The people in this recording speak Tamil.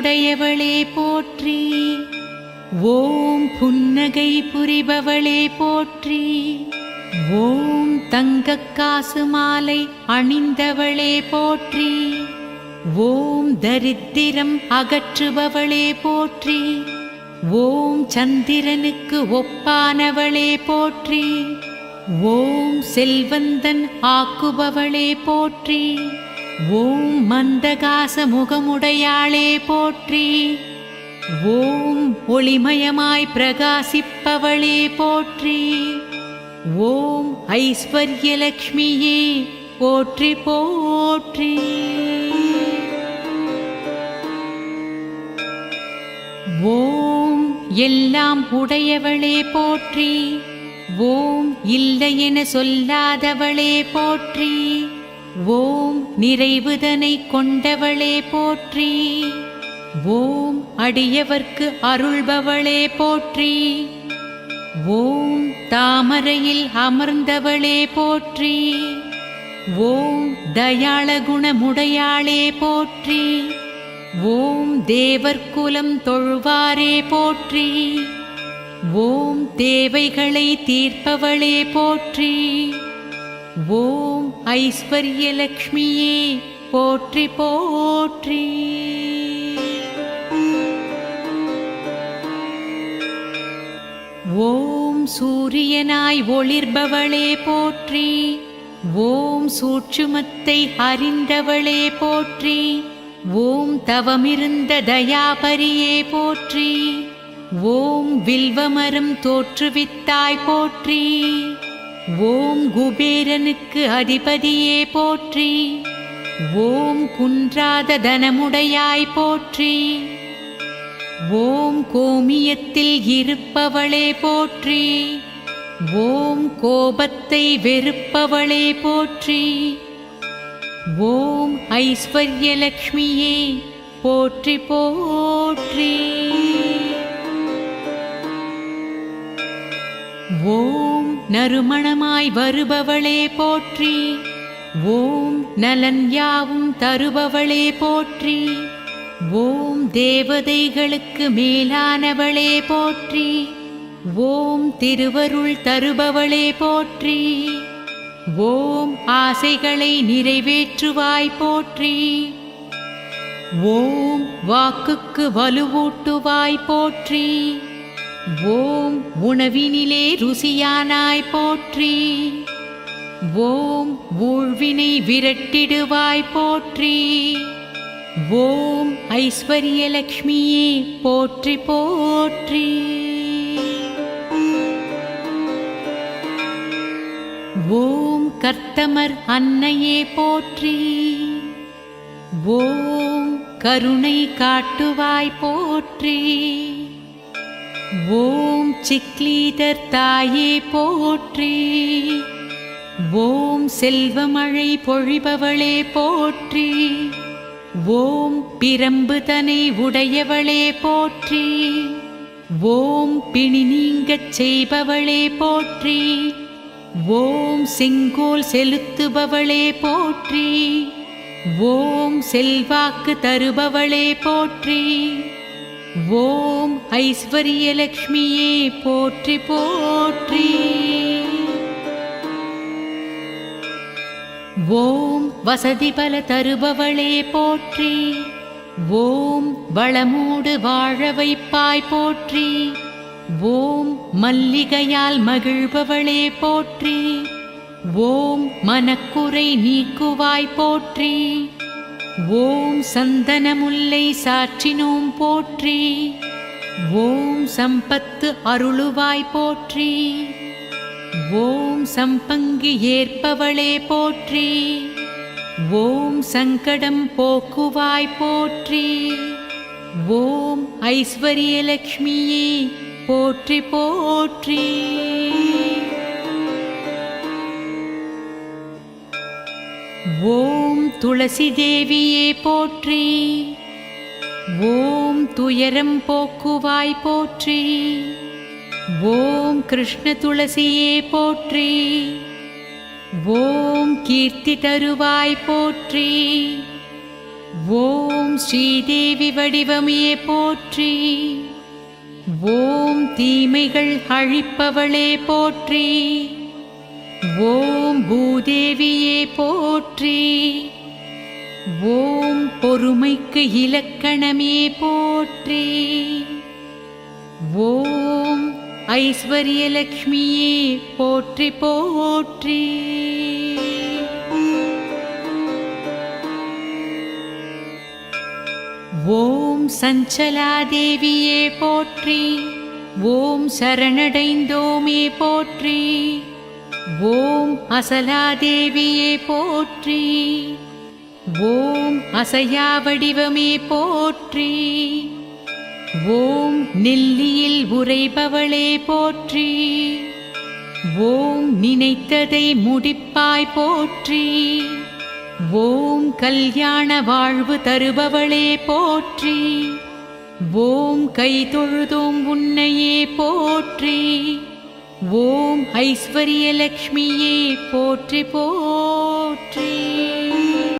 உடையவளே போற்றி. ஓம் புன்னகை புரிபவளே போற்றி. ஓம் தங்கக் காசு மாலை அணிந்தவளே போற்றி. ஓம் தரித்திரம் அகற்றுபவளே போற்றி. ஓம் சந்திரனுக்கு ஒப்பானவளே போற்றி. ஓம் செல்வந்தன் ஆக்குபவளே போற்றி. ஓம் மந்தகாச முகமுடையாளே போற்றி. ஓம் ஒளிமயமாய் பிரகாசிப்பவளே போற்றி. ஓம் ஐஸ்வர்யலக்ஷ்மியே போற்றி போற்றி. ஓம் எல்லாம் உடையவளே போற்றி. ஓம் இல்லை என சொல்லாதவளே போற்றி. ஓம் நிறைவுதனை கொண்டவளே போற்றி. ஓம் அடியவர்க்கு அருள்பவளே போற்றி. ஓம் தாமரையில் அமர்ந்தவளே போற்றி. ஓம் தயாள குணமுடையாளே போற்றி. ஓம் தேவர்குலம் தொழுவாரே போற்றி. ஓம் தேவைகளை தீர்ப்பவளே போற்றி. ஓம் ஐஸ்வர்யலக்ஷ்மியே போற்றி போற்றி. ஓம் சூரியனாய் ஒளிர்பவளே போற்றி. ஓம் சூட்சுமத்தை அறிந்தவளே போற்றி. ஓம் தவமிருந்த தயாபரியே போற்றி. ஓம் வில்வமரம் தோற்றுவித்தாய் போற்றி. ஓம் குபேரனுக்கு அதிபதியே போற்றி. ஓம் குன்றாத தனமுடையாய் போற்றி. ஓம் கோமியத்தில் இருப்பவளே போற்றி. ஓம் கோபத்தை வெறுப்பவளே போற்றி. ஓம் ஐஸ்வர்யலக்ஷ்மியே போற்றி போற்றி. ஓம் நறுமணமாய் வருபவளே போற்றி. ஓம் நலன் யாவும் தருபவளே போற்றி. ஓம் தேவதைகளுக்கு மேலானவளே போற்றி. ஓம் திருவருள் தருபவளே போற்றி. ஓம் ஆசைகளை நிறைவேற்றுவாய் போற்றி. ஓம் வாக்குக்கு வலுவூட்டுவாய் போற்றி. ஓம் உணவினிலே ருசியானாய் போற்றி. ஓம் ஊழ்வினை விரட்டிடுவாய் போற்றி. ஓம் ஐஸ்வர்யலக்ஷ்மியே போற்றி போற்றி. ஓம் கர்த்தமர் அன்னையே போற்றி. ஓம் கருணை காட்டுவாய் போற்றி. ஓம் சிக்லீதர் தாயே போற்றி. ஓம் செல்வமழை பொழிபவளே போற்றி. ஓம் பிரம்புதனை உடையவளே போற்றி. ஓம் பிணி நீங்கச் செய்பவளே போற்றி. ஓம் செங்கோல் செலுத்துபவளே போற்றி. ஓம் செல்வாக்கு தருபவளே போற்றி. ஓம் ஐஸ்வர்யலக்ஷ்மியே போற்றி போற்றி. ஓம் வசதி பல தருபவளே போற்றி. ஓம் வளமூடு வாழ வைப்பாய் போற்றி. ஓம் மல்லிகையால் மகிழ்பவளே போற்றி. ஓம் மனக்குறை நீக்குவாய் போற்றி. ஓம் சந்தனமுல்லை சாற்றினோம் போற்றி. ஓம் சம்பத்து அருளுவாய் போற்றி. ஓம் சம்பங்கு ஏற்பவளே போற்றி. ஓம் சங்கடம் போக்குவாய் போற்றி. ஓம் ஐஸ்வர்யலக்ஷ்மியே போற்றி போற்றி. துளசி தேவியே போற்றி. ஓம் துயரம் போக்குவாய் போற்றி. ஓம் கிருஷ்ண துளசியே போற்றி. ஓம் கீர்த்தி தருவாய் போற்றி. ஓம் ஸ்ரீதேவி வடிவமையே போற்றி. ஓம் தீமைகள் அழிப்பவளே போற்றி. ஓம் பூதேவியே போற்றி. ஓம் பொறுமைக்கு இலக்கணமே போற்றி. ஓம் ஐஸ்வர்யலக்ஷ்மியே போற்றி போற்றி. ஓம் சஞ்சலாதேவியே போற்றி. ஓம் சரணடைந்தோமே போற்றி. ஓம் அசலாதேவியே போற்றி. ஓம் அசையா வடிவமே போற்றி. ஓம் நெல்லியில் உரைபவளே போற்றி. ஓம் நினைத்ததை முடிப்பாய் போற்றி. ஓம் கல்யாண வாழ்வு தருபவளே போற்றி. ஓம் கை தொழுதோம் உன்னையே போற்றி. ஓம் ஐஸ்வர்யலக்ஷ்மியே போற்றி போற்றி.